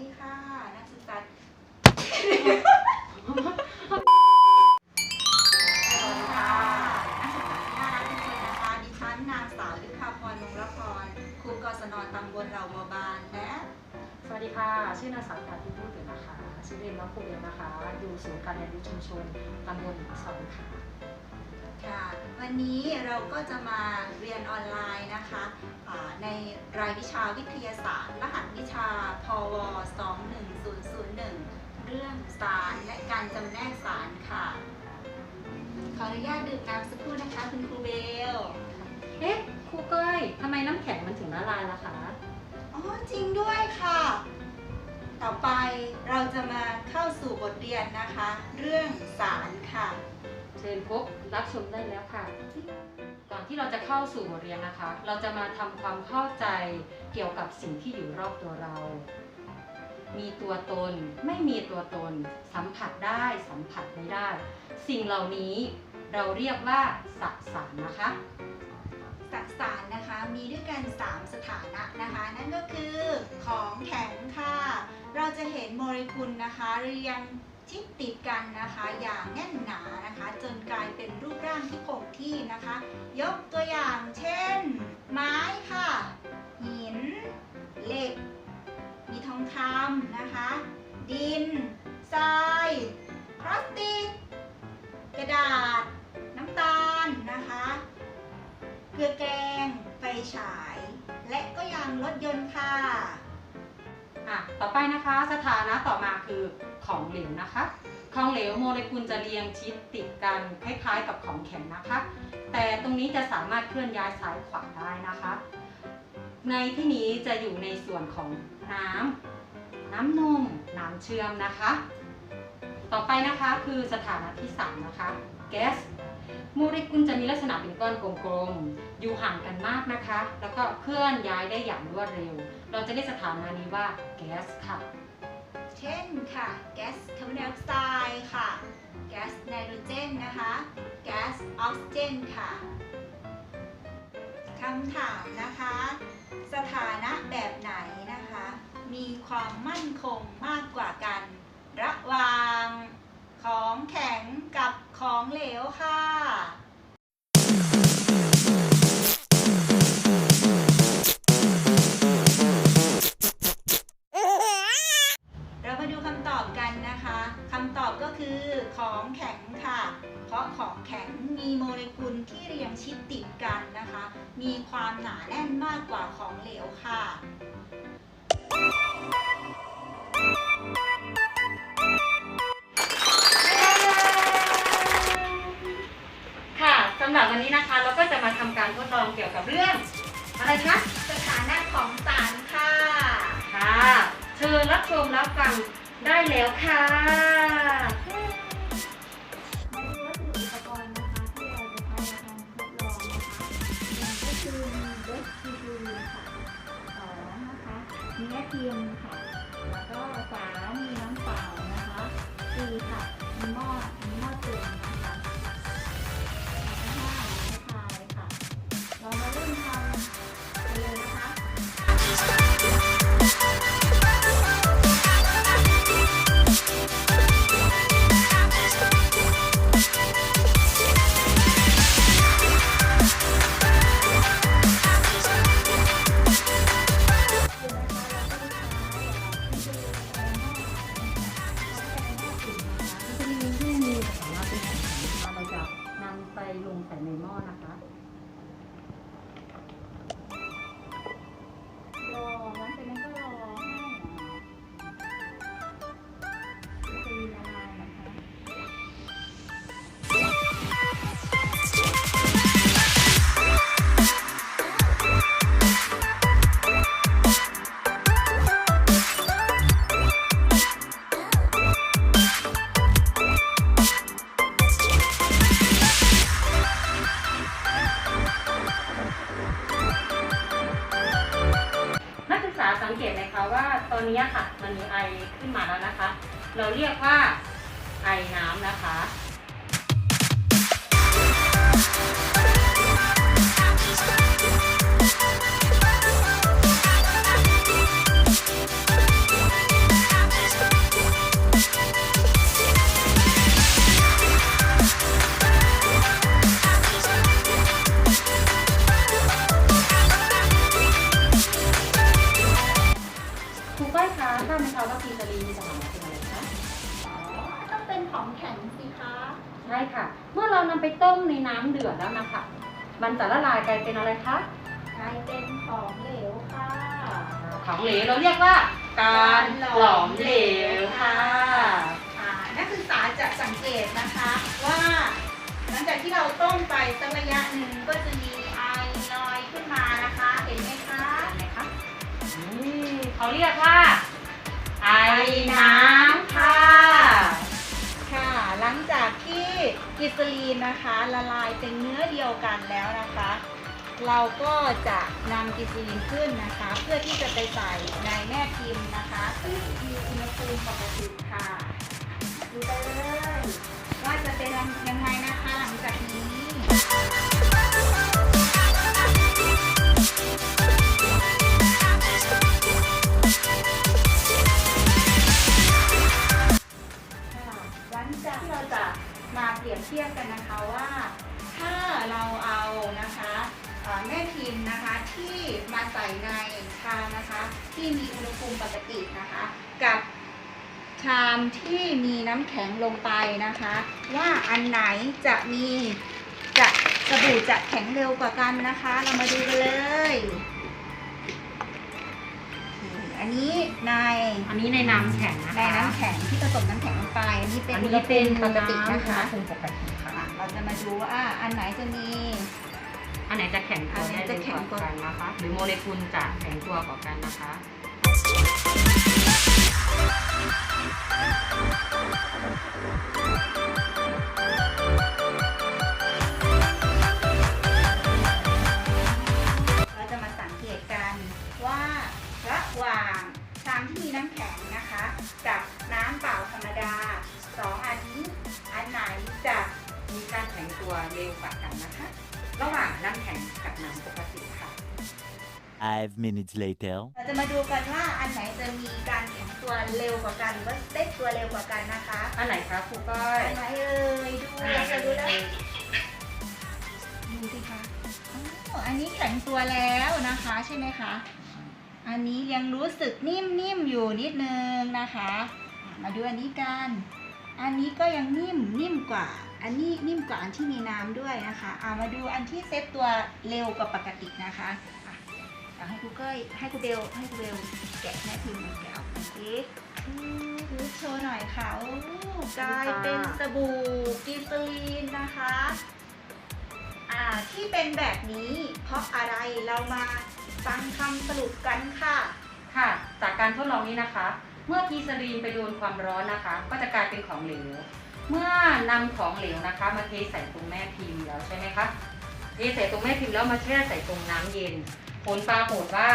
ดีค่ะ นักศึกษาสวัสดีค่ะ นักศึกษาที่น่ารักทุกคนนะคะ ดิฉันนางสาวลึกภาพรมงละพรครูกศนตำบลเหล่าบัวบานและสวัสดีค่ะ ชื่อนางสาวกาที่พูดถึงนะคะชื่อเล่นน้องปูเองนะคะ อยู่ศูนย์การเรียนรู้ชุมชนตำบลหนองสอนค่ะ ค่ะวันนี้เราก็จะมาเรียนออนไลน์นะคะอ่าในรายวิชาวิทยาศาสตร์ รหัสวิชาพว 21001 เรื่องสารและการจำแนกสารค่ะ ขออนุญาตดื่มน้ำสักครู่นะคะคุณครูเบล เอ๊ะครูก้อยทำไมน้ำแข็งมันถึงละลายล่ะคะ อ๋อจริงด้วยค่ะ ต่อไปเราจะมาเข้าสู่บทเรียนนะคะ เรื่องสารค่ะ เชิญพบรับชมได้แล้วค่ะ ก่อนที่เราจะเข้าสู่บทเรียนนะคะ เราจะมาทำความเข้าใจเกี่ยวกับสิ่งที่อยู่รอบตัวเรา มีตัวตน ไม่มีตัวตน สัมผัสได้ สัมผัสไม่ได้ สิ่งเหล่านี้เราเรียกว่าสสารนะคะสสารนะคะมีด้วยกัน 3 สถานะนะคะ นั่นก็คือของแข็งค่ะ เราจะเห็นโมเลกุลนะคะเรียง ชิดติดกันนะคะอย่างแน่นหนานะคะ จนกลายเป็นรูปร่างที่คงที่นะคะ ยกตัวอย่างเช่น ไม้ค่ะ หิน เหล็ก มีทองคำนะคะ ดินทรายพลาสติก กระดาษ น้ำตาลนะคะ เกลือแกงไฟฉาย และก็ยางรถยนต์ค่ะ อะต่อไปนะคะสถานะต่อมาคือของเหลวนะคะ ของเหลวโมเลกุลจะเรียงชิดติดกันคล้ายๆ กับของแข็งนะคะ แต่ตรงนี้จะสามารถเคลื่อนย้ายซ้ายขวาได้นะคะ ในที่นี้จะอยู่ในส่วนของน้ำน้ำนมน้ำเชื่อมนะคะ ต่อไปนะคะคือสถานะที่ 3 นะคะแก๊ส มเลกุลจะมีลักษณะเป็นก้อนกลมๆ อยู่ห่างกันมากนะคะ แล้วก็เคลื่อนย้ายได้อย่างรวดเร็ว เราจะเรียกสถานะนี้ว่าแก๊สค่ะ เช่นค่ะแก๊สคาร์บอนไดออกไซด์ค่ะแก๊สไนโตรเจนนะคะแก๊สออกซิเจนค่ะคำถามนะคะ สถานะแบบไหนนะคะ มีความมั่นคงมากกว่ากัน ระหว่าง ของแข็งกับของเหลวค่ะ เรามาดูคำตอบกันนะคะคำตอบก็คือของแข็งค่ะ เพราะของแข็งมีโมเลกุลที่เรียงชิดติดกันนะคะ มีความหนาแน่นมากกว่าของเหลวค่ะำหรับวันนี้นะคะ เราก็จะมาทำการทดลองเกี่ยวกับเรื่อง อะไรคะสถานะของสารค่ะค่ะเชิญรับชมรับฟังได้แล้วค่ะมาดูวัสดุอุปกรณ์นะคะที่เราจะใช้ในการทดลองนะคะหนึ่งก็คือมีเบสทีดูค่ะสองนะคะมี ก้อยคะถ้ามีคำว่ากีตาลีมีสถานะเป็นอะไรคะต้องเป็นของแข็งสิคะใช่ค่ะ เมื่อเรานำไปต้มในน้ำเดือดแล้วนะคะ มันจะละลายกลายเป็นอะไรคะกลายเป็นของเหลวค่ะ ของเหลวเราเรียกว่า การหลอมเหลวค่ะค่ะนักศึกษาจะสังเกตนะคะว่า หลังจากที่เราต้มไปสักระยะหนึ่งก็จะมี เขาเรียกว่าไอน้ำค่ะ ค่ะ หลังจากที่กลิเซอรีนนะคะละลายเป็นเนื้อเดียวกันแล้วนะคะ เราก็จะนำกลิเซอรีนขึ้นนะคะ เพื่อที่จะไปใส่ในแม่พิมพ์นะคะซึ่งมีอุณหภูมิปกติค่ะดูไปเลย อุณหภูมิปกตินะคะ กับชามที่มีน้ำแข็งลงไปนะคะ ว่าอันไหนจะมีจะสบู่จะแข็งเร็วกว่ากันนะคะ เรามาดูกันเลย อันนี้ในอันนี้ในน้ำแข็งนะคะในน้ำแข็งที่ผสมน้ำแข็งลงไป อันนี้เป็นอันอุณหนี้ภูเป็นมิปกติำนะคะอุณหภูมิปกติค่ะอะ เราจะมาดูว่าอันไหนจะมี อันไหนจะแข็งตัวอันไหนได้จะเร็วแข็งกกว่าว่ากันนะคะ หรือโมเลกุลจะแข็งตัวกว่ากันนะคะ เราจะมาสังเกตกันว่าระหว่างชามที่มีน้ำแข็งนะคะ กับน้ำเปล่าธรรมดาสองอันนี้อันไหนจะมีการแข็งตัวเร็วกว่ากันนะคะ ระหว่างน้ำแข็งกับน้ำปกติค่ะ Five minutes later. เราจะมาดูกันว่าอันไหนจะมีการแข็งตัวเร็วกว่ากันหรือว่าเต้นตัวเร็วกว่ากันนะคะอันไหนคะครูก้อย อันไหนเอ่ยดูเราจะดูแล้วดูสิคะอ๋ออันนี้แข็งตัวแล้วนะคะใช่ไหมคะ อันนี้ยังรู้สึกนิ่มๆอยู่นิดนึงนะคะอะมาดูอันนี้กัน อันนี้ก็ยังนิ่มนิ่มกว่า อันนี้นิ่มกว่าอันที่มีน้ำด้วยนะคะอ่ามาดูอันที่เซตตัวเร็วกว่าปกตินะคะ อะอยากให้ครูเก้ยให้ครูเบลให้ครูเบลแกะแม่พิมพ์แกะออกมาสิดูโชว์หน่อยค่ะโอ้กลายเป็นสบู่กลีเซอรีนนะคะอ่าที่เป็นแบบนี้เพราะอะไรเรามาฟังคำสรุปกันค่ะ ค่ะ จากการทดลองนี้นะคะ เมื่อกีซารีนไปโดนความร้อนนะคะ ก็จะกลายเป็นของเหลว เมื่อนำของเหลวนะคะ มาเทใส่ตรงแม่พิมพ์แล้วใช่ไหมคะเทใส่ตรงแม่พิมพ์แล้วมาแช่ใส่ตรงน้ำเย็น ผลปรากฏว่า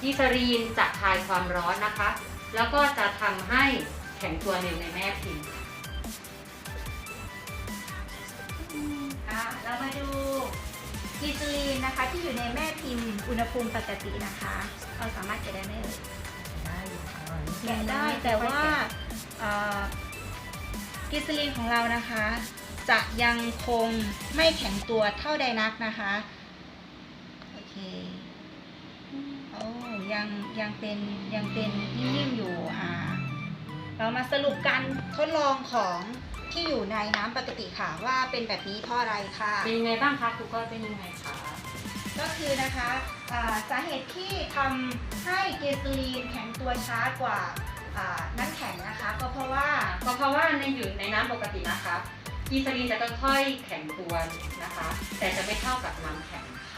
กีซารีนจะคายความร้อนนะคะ แล้วก็จะทำให้แข็งตัวเร็วในแม่พิมพ์อะเรามาดูกลีซอรีนนะคะที่อยู่ในแม่พิมพ์อุณหภูมิปกตินะคะ เราสามารถแกะได้ไหมเอ่ยได้ค่ะแกะได้แต่ว่าเอ่อกลีซอรีนของเรานะคะ จะยังคงไม่แข็งตัวเท่าใดนักนะคะ โอเคโอ้ยังยังเป็นยังเป็นนิ่มๆอยู่อ่า เรามาสรุปการทดลองของที่อยู่ในน้ำปกติค่ะว่าเป็นแบบนี้เพราะอะไรค่ะ เป็นยังไงบ้างคะครูก้อยเป็นยังไงคะก็คือนะคะอ่าสาเหตุที่ทำให้เกสรีนแข็งตัวช้ากว่าอ่าน้ำแข็งนะคะ ก็เพราะว่าก็เพราะว่าในอยู่ในน้ำปกตินะคะกีซารีนจะค่อยๆแข็งตัวนะคะ แต่จะไม่เท่ากับน้ำแข็งค่ะ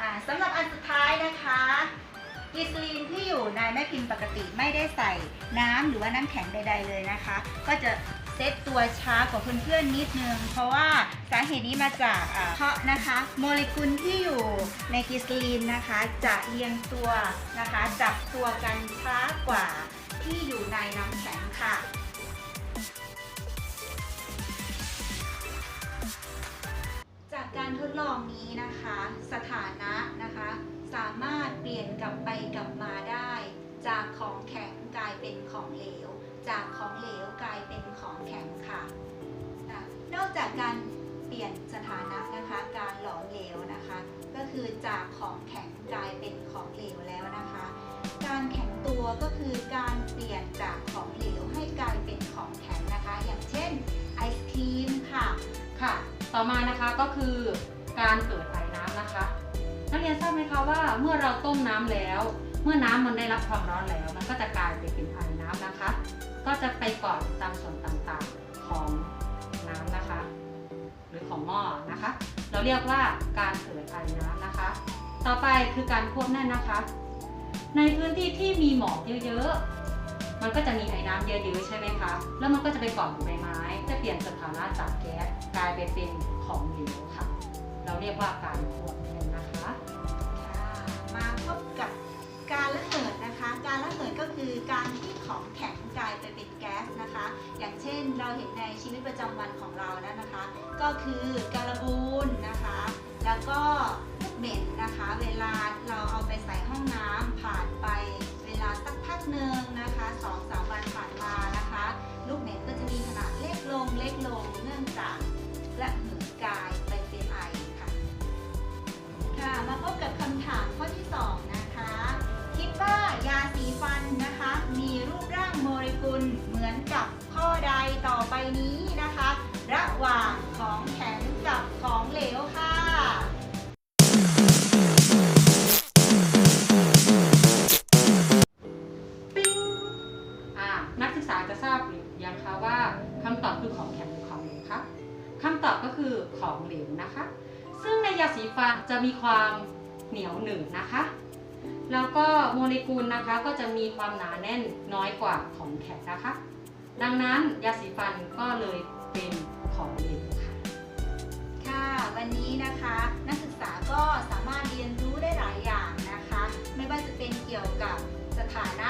อ่าสำหรับอันสุดท้ายนะคะกลีเซอรีนที่อยู่ในแม่พิมพ์ปกติไม่ได้ใส่น้ำหรือว่าน้ำแข็งใด ๆ เลยนะคะ ก็จะเซตตัวช้ากว่าเพื่อนๆนิดนึง เพราะว่าสาเหตุนี้มาจากเพราะนะคะ โมเลกุลที่อยู่ในกลีเซอรีนนะคะ จะเรียงตัวนะคะ จับตัวกันช้ากว่าที่อยู่ในน้ำแข็งค่ะ ลองนี้นะคะ สถานะนะคะ สามารถเปลี่ยนกลับไปกลับมาได้ จากของแข็งกลายเป็นของเหลว จากของเหลวกลายเป็นของแข็งค่ะนอกจากการเปลี่ยนสถานะนะคะ การหลอมเหลวนะคะ ก็คือจากของแข็งกลายเป็นของเหลวแล้วนะคะ การแข็งตัวก็คือการเปลี่ยนจากของเหลวให้กลายเป็นของแข็งนะคะ อย่างเช่นไอศครีมค่ะค่ะ ต่อมานะคะก็คือ การเกิดไอน้ำนะคะ นักเรียนทราบไหมคะว่าเมื่อเราต้มน้ำแล้ว เมื่อน้ำมันได้รับความร้อนแล้ว มันก็จะกลายไปเป็นไอน้ำนะคะ ก็จะไปเกาะตามส่วนต่างๆของน้ำนะคะ หรือของหม้อนะคะ เราเรียกว่าการเกิดไอน้ำนะคะ ต่อไปคือการควบแน่นนะคะ ในพื้นที่ที่มีหมอกเยอะๆ มันก็จะมีไอ้น้ำเยอะๆใช่ไหมคะ แล้วมันก็จะไปเกาะอยู่ใบไม้ จะเปลี่ยนสถานะจากแก๊สกลายไปเป็นของเหลวค่ะ เราเรียกว่าการควบแน่นนะคะ มาพบกับการระเหิดนะคะ การระเหิดก็คือการที่ของแข็งกลายไปเป็นแก๊สนะคะ อย่างเช่นเราเห็นในชีวิตประจำวันของเรานะนะคะ ก็คือการบูนนะคะ แล้วก็เหม็นนะคะ เวลาเราเอาไปใส่ห้องน้ำผ่านไปเวลาสักพักหนึ่งนะคะสองสามวันผ่านมานะคะ ลูกเหม็นก็จะมีขนาดเล็กลงเล็กลงเนื่องจากระเหิดกาย ต่อไปนี้นะคะ ระหว่างของแข็งกับของเหลวค่ะปิ้งอ่านักศึกษาจะทราบหรือยังคะว่าคำตอบคือของแข็งหรือของเหลวคะคำตอบก็คือของเหลวนะคะ ซึ่งในยาสีฟันจะมีความเหนียวหนืดนะคะ แล้วก็โมเลกุลนะคะก็จะมีความหนาแน่นน้อยกว่าของแข็งนะคะ ดังนั้นยาสีฟันก็เลยเป็นของเหลวค่ะ ค่ะ วันนี้นะคะ นักศึกษาก็สามารถเรียนรู้ได้หลายอย่างนะคะ ไม่ว่าจะเป็นเกี่ยวกับสถานะ